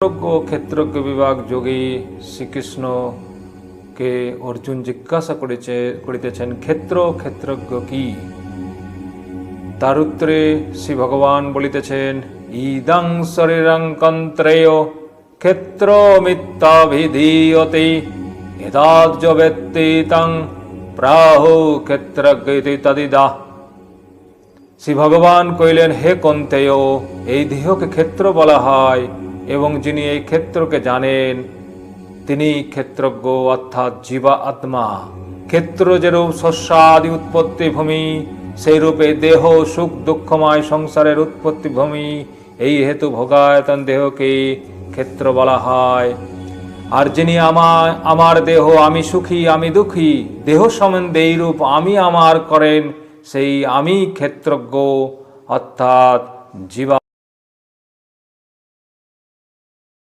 ক্ষেত্রজ্ঞ বিভাগ যোগী শ্রীকৃষ্ণকে অর্জুন জিজ্ঞাসা করেছে করিতেছেন ক্ষেত্র ক্ষেত্রজ্ঞ কি তার উত্তরে শ্রী ভগবান বলিতেছেন ইদং শরীরং ক্ষেত্র মিথ্যাভিধীয়তে এদাজ্য ব্যক্তি তং প্রাহু ক্ষেত্রজ্ঞ তদিদা শ্রী ভগবান কইলেন হে কন্তেয় এই দেহকে ক্ষেত্র বলা হয় এবং যিনি এই ক্ষেত্রকে জানেন, তিনি ক্ষেত্রজ্ঞ অর্থাৎ জীবা আত্মা। ক্ষেত্র যেরূপ শস্যাদি উৎপত্তি ভূমি সেই রূপে দেহ সুখ দুঃখময় সংসারের উৎপত্তি ভূমি। এই হেতু ভোগায়তন দেহকে ক্ষেত্র বলা হয়। আর যিনি আমার আমার দেহ, আমি সুখী, আমি দুঃখী, দেহ সম্বন্ধে এই রূপ আমি আমার করেন, সেই আমি ক্ষেত্রজ্ঞ অর্থাৎ জীবা